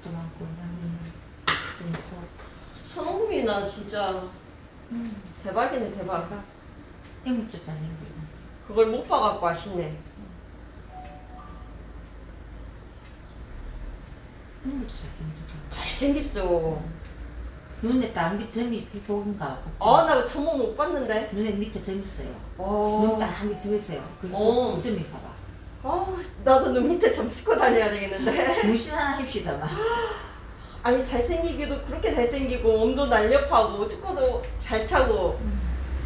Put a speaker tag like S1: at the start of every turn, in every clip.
S1: 것도 많고 나는 재밌고
S2: 선홍금이 나 진짜
S1: 음,
S2: 대박이네 대박.
S1: 애물도 잘 생기고
S2: 그걸 못 봐갖고 아쉽네.
S1: 애물도 잘생겼어
S2: 잘생겼어.
S1: 눈에 딱 밑 점이 보인가
S2: 아, 나 전모 못 봤는데.
S1: 눈에 밑에 점 있어요
S2: 어.
S1: 눈딱 밑에 점 있어요 그
S2: 어.
S1: 그 점이 봐봐
S2: 아, 나도 눈 밑에 점 찍고 다녀야 되겠는데.
S1: 무신 하나 합시다 막
S2: 아니 잘생기기도 그렇게 잘생기고 몸도 날렵하고 축구도 잘 차고.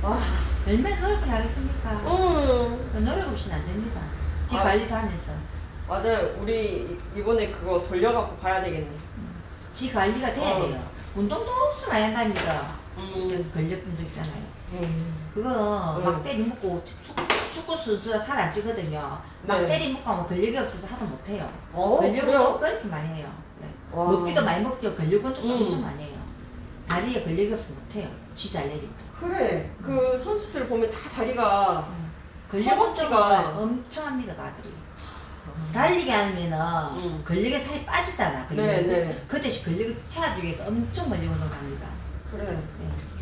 S2: 와.
S1: 얼마나 노력을 하겠습니까
S2: 응.
S1: 그 노력 없이는 안 됩니다 지
S2: 아.
S1: 관리도 하면서
S2: 맞아요. 우리 이번에 그거 돌려갖고 봐야 되겠네.
S1: 지 관리가 돼야
S2: 어.
S1: 돼요 운동도 없으면 안 한답니다
S2: 음.
S1: 저 근력분들 있잖아요
S2: 음.
S1: 그거
S2: 응.
S1: 막 때리 먹고 축구, 축구 선수가 살 안 찌거든요. 막
S2: 네.
S1: 때리 먹고 하면 근력이 없어서 하도 못해요.
S2: 어,
S1: 근력은
S2: 그래요?
S1: 또 그렇게 많이 해요. 네.
S2: 와.
S1: 먹기도 많이 먹죠. 근력은 또
S2: 음.
S1: 엄청 많이 해요. 다리에 근력이 없으면 못해요. 지잘 내리고.
S2: 그래. 그 선수들 보면 다 다리가
S1: 근력은
S2: 허벅지가-
S1: 또 엄청 합니다, 그 아들이. 달리기 하면은
S2: 음.
S1: 근력에 살이 빠지잖아. 근력이.
S2: 네,
S1: 그,
S2: 네.
S1: 그 대신 근력을 채워주기 위해서 엄청 멀리 운동합니다.
S2: 그래.
S1: 네.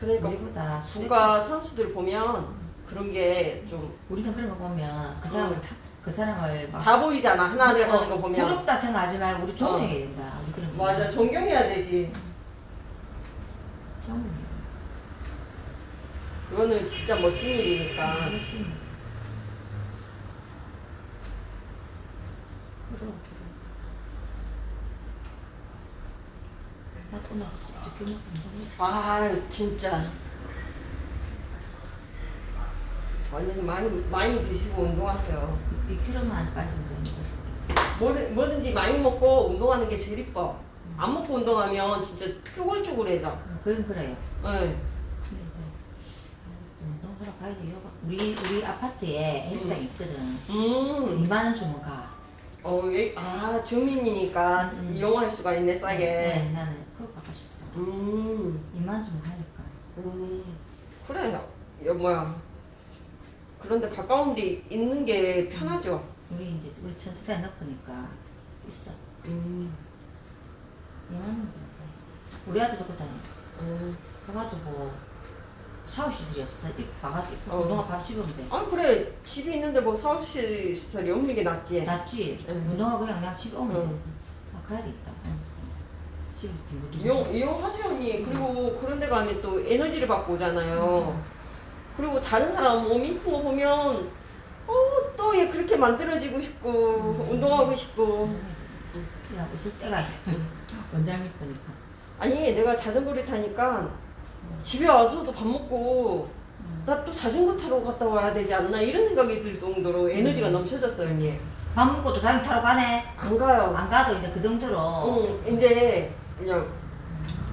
S2: 그러니까
S1: 우리보다
S2: 국가 선수들 보면 그런 게 좀 다
S1: 우리는 그런 거 보면 그 사람을
S2: 음.
S1: 타, 그 사람을 막
S2: 보이잖아. 하나를
S1: 어,
S2: 하는 거 보면.
S1: 부럽다 생각하지 말고 우리
S2: 어.
S1: 존경해야 된다. 우리 그런 거.
S2: 맞아. 존경해야 되지.
S1: 존경해.
S2: 그거는 진짜 멋진 일이니까.
S1: 그렇지. 부러워, 부러워. 나도 오늘 적게 먹고
S2: 아, 진짜. 완전 많이 많이 드시고 운동하세요.
S1: 2kg만 안 빠지면 되는데.
S2: 뭐든- 뭐든지 많이 먹고 운동하는 게 제일 이뻐. 안 먹고 운동하면 진짜 쭈글쭈글해져.
S1: 어, 그건 그래요.
S2: 네.
S1: 근데 이제 아, 좀 운동하러 가야 돼요. 우리 우리 아파트에 헬스장 있거든.
S2: 음.
S1: 2만 원 주면 가.
S2: 어, 예, 아, 주민이니까
S1: 음.
S2: 이용할 수가 있네, 싸게.
S1: 네, 나는 그거 가고 싶다.
S2: 음.
S1: 2만 원 주면 가니까.
S2: 음. 그래, 야, 뭐야. 그런데 가까운 데 있는 게 편하죠.
S1: 우리 이제 우리 천수대 넣으니까 있어.
S2: 음.
S1: 2만 원. 우리 아들도 그 다니.
S2: 음.
S1: 가가지고 샤워 시설이 없어. 입고 가가지고 입고
S2: 어.
S1: 운동화 바로 집으면 돼.
S2: 아, 그래. 집이 있는데 뭐 사무실이 없는 게 낫지.
S1: 낫지.
S2: 응.
S1: 운동화 그냥 그냥 집에 오면
S2: 응.
S1: 돼. 아 가야 되겠다. 응. 집에.
S2: 이용, 이용하세요, 언니. 그리고 그런 데 가면 또 에너지를 받고 오잖아요. 그리고 다른 사람 몸 이쁜 거 보면, 어, 또 얘 그렇게 만들어지고 싶고, 운동하고 싶고.
S1: 야 웃을 때가 있어. 원장님 보니까.
S2: 아니, 내가 자전거를 타니까 집에 와서도 밥 먹고,
S1: 응.
S2: 나또 자전거 타러 갔다 와야 되지 않나 이런 생각이 들 정도로 에너지가 넘쳐졌어요, 언니.
S1: 밥 먹고 또 자전 타러 가네.
S2: 안 가요.
S1: 안 가도 이제 그 정도로.
S2: 응, 이제 그냥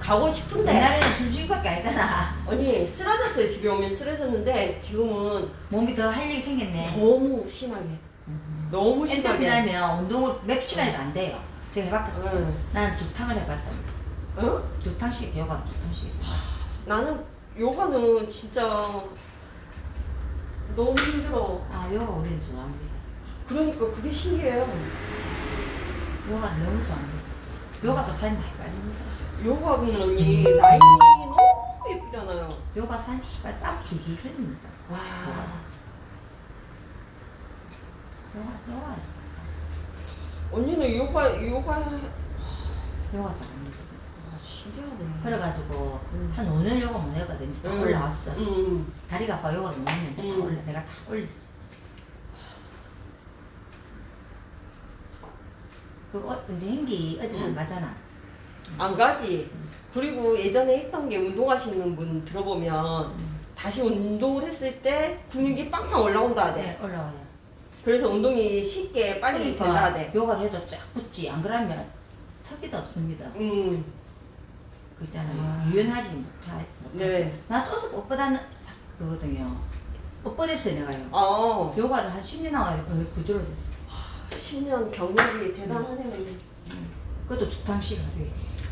S2: 가고 싶은데.
S1: 옛날에는 숨쉬기밖에 아니잖아.
S2: 언니 쓰러졌어요 집에 오면 쓰러졌는데 지금은
S1: 몸이 더 할 일이 생겼네.
S2: 너무 심하게 너무 심하게
S1: 엔돌핀하면 운동을 몇 시간이도 안 돼요. 제가 해봤거든.
S2: 응.
S1: 난두 탕을 해봤잖아.
S2: 어?
S1: 두 탕씩. 요가 두 탕씩 했어.
S2: 나는 요가는 진짜 너무 힘들어
S1: 아 요가 우리는 좋아합니다.
S2: 그러니까 그게 신기해요
S1: 요가를 너무 좋아합니다. 요가도 살이 많이 빠집니다.
S2: 요가는 언니 라인이 너무 예쁘잖아요
S1: 요가 살이 많이 땀 줄줄 흘립니다.
S2: 와
S1: 요가 요가
S2: 언니는 요가 요가
S1: 요가 잘합니다.
S2: 아 신기하네
S1: 그래가지고
S2: 음.
S1: 한 5년 요가 못 해거든. 이제 다
S2: 응.
S1: 올라왔어.
S2: 응.
S1: 다리가 아파 요가를 못 했는데 다
S2: 음.
S1: 올라. 내가 다 올렸어. 그 어, 이제 행기 어디 안
S2: 음.
S1: 가잖아.
S2: 안 가지 그리고 예전에 했던 게 운동하시는 분 들어보면
S1: 음.
S2: 다시 운동을 했을 때 근육이 빵빵 올라온다 하대.
S1: 네, 올라와요.
S2: 그래서 운동이 쉽게 빨리 된다
S1: 그러니까
S2: 하대.
S1: 요가를 해도 쫙 붙지. 안 그러면 턱이도 없습니다.
S2: 음,
S1: 그잖아요.
S2: 아.
S1: 유연하지 못하.
S2: 네.
S1: 나 옷보다는 싹 그거든요. 옷보댔어요 내가요.
S2: 어,
S1: 요가를 한 10년 하고 어, 부드러워졌어.
S2: 10년 경력이 대단하네요.
S1: 그것도 두 탕씩 하루에.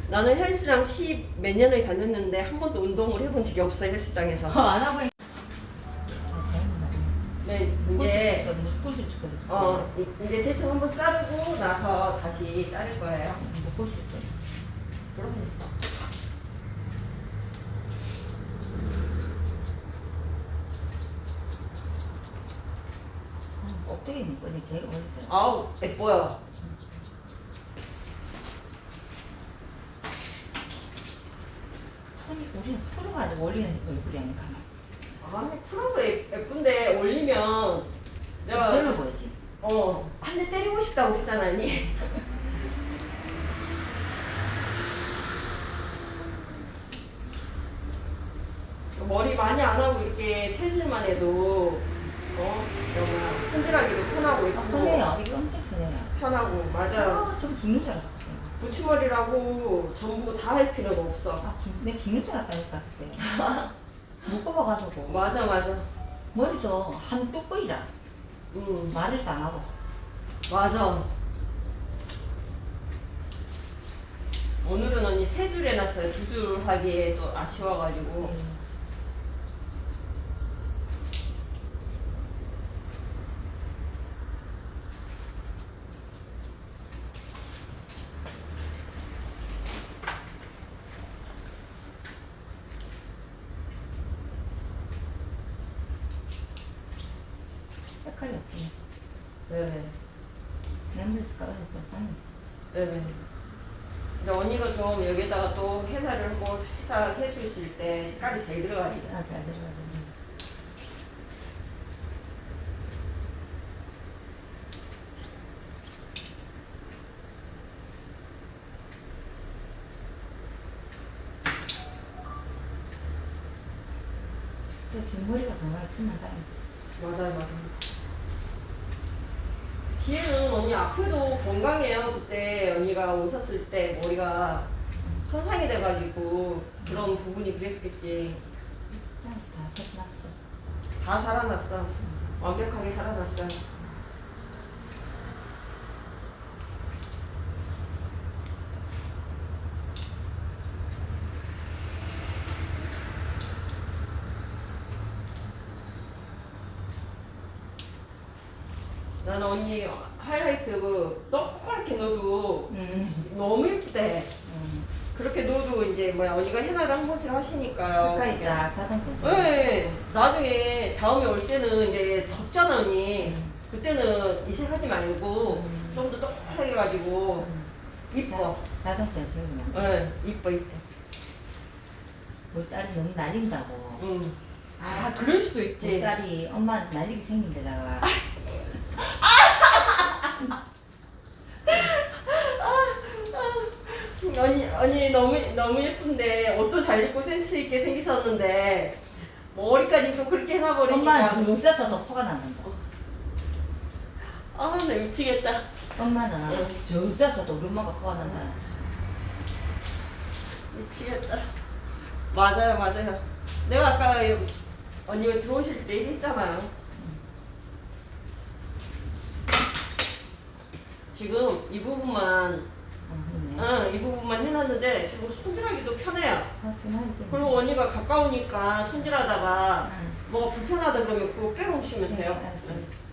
S2: 나는 헬스장 10몇 년을 다녔는데 한 번도 운동을 해본 적이 없어요 헬스장에서.
S1: 안 하고.
S2: 네, 이제
S1: 묶을 수 있거든.
S2: 어, 이- 이제 대충 한번 자르고 나서 다시 자를 거예요.
S1: 묶을 수 있거든.
S2: 그럼
S1: 꼭대기 묶거든. 제가 때.
S2: 아우 예뻐요.
S1: 손이 우리는 풀어가지고 올리는 얼굴이 아니까.
S2: 아, 프로도 예- 예쁜데 올리면 내가
S1: 절로 보이지.
S2: 어, 한 대 때리고 싶다고 그랬잖아, 언니. 머리 많이 안 하고 이렇게 세질만 해도 어 손질하기도 편하고
S1: 아,
S2: 있고
S1: 편해요. 이거 엄청 편해요.
S2: 편하고 맞아요.
S1: 아, 저거 죽는 줄 알았어.
S2: 붙임머리라고 전부 다 할 필요가 없어.
S1: 아, 죽, 내 죽는 줄 알았다니까, 그때. 묶어봐가지고.
S2: 맞아 맞아.
S1: 머리도 한 뚝불이라.
S2: 음
S1: 말을 안 하고.
S2: 맞아. 오늘은 언니 세 줄 해놨어요. 두 줄 하기에 또 아쉬워가지고.
S1: 색깔이 없지.
S2: 네네.
S1: 지난번에 짠.
S2: 네네. 근데 언니가 좀 여기다가 또 해사를 한번 살짝 해주실 때 색깔이 잘 들어가지.
S1: 아, 잘 들어가네. 그 뒷머리가 정말 침하다.
S2: 맞아요, 맞아요. 뒤에는 언니 앞에도 건강해요. 그때 언니가 오셨을 때 머리가 손상이 돼가지고 그런 부분이 그랬겠지.
S1: 다 set났어.
S2: 다 살아났어. 완벽하게 살아났어 요. 나는 언니 하이라이트 그 동그랗게 넣어도
S1: 음.
S2: 너무 예쁘대.
S1: 음.
S2: 그렇게 넣어도 이제 뭐야 언니가 해나를 한 번씩 하시니까요.
S1: 색깔이
S2: 그게.
S1: 딱 가다듬고.
S2: 네, 나중에 다음에 올 때는 이제 덥잖아 언니. 그때는 이색 하지 말고
S1: 음.
S2: 좀더 동그랗게 해가지고 이뻐.
S1: 가다듬고 그냥.
S2: 네, 이뻐 이뻐.
S1: 우리 딸이 너무 날린다고.
S2: 음. 아 그럴 수도
S1: 우리
S2: 있지.
S1: 딸이 엄마 날리게 생긴 데다가
S2: 언니 언니 너무 너무 예쁜데 옷도 잘 입고 센스 있게 생기셨는데 머리까지 또 그렇게 해놔버리니까.
S1: 엄마는 지금 쪄서도 포가 난단다.
S2: 아나 미치겠다.
S1: 엄마는
S2: 응.
S1: 저 쪄서도 우리 엄마가 포가 난다.
S2: 미치겠다. 맞아요, 맞아요. 내가 아까 여- 언니가 들어오실 때 얘기했잖아요. 지금 이 부분만,
S1: 아.
S2: 응, 이 부분만 해놨는데 지금 손질하기도 편해요.
S1: 아,
S2: 그리고 언니가 가까우니까 손질하다가
S1: 응.
S2: 뭐가 불편하다 그러면 그거 빼놓으시면 돼요.
S1: 네, 알았어요.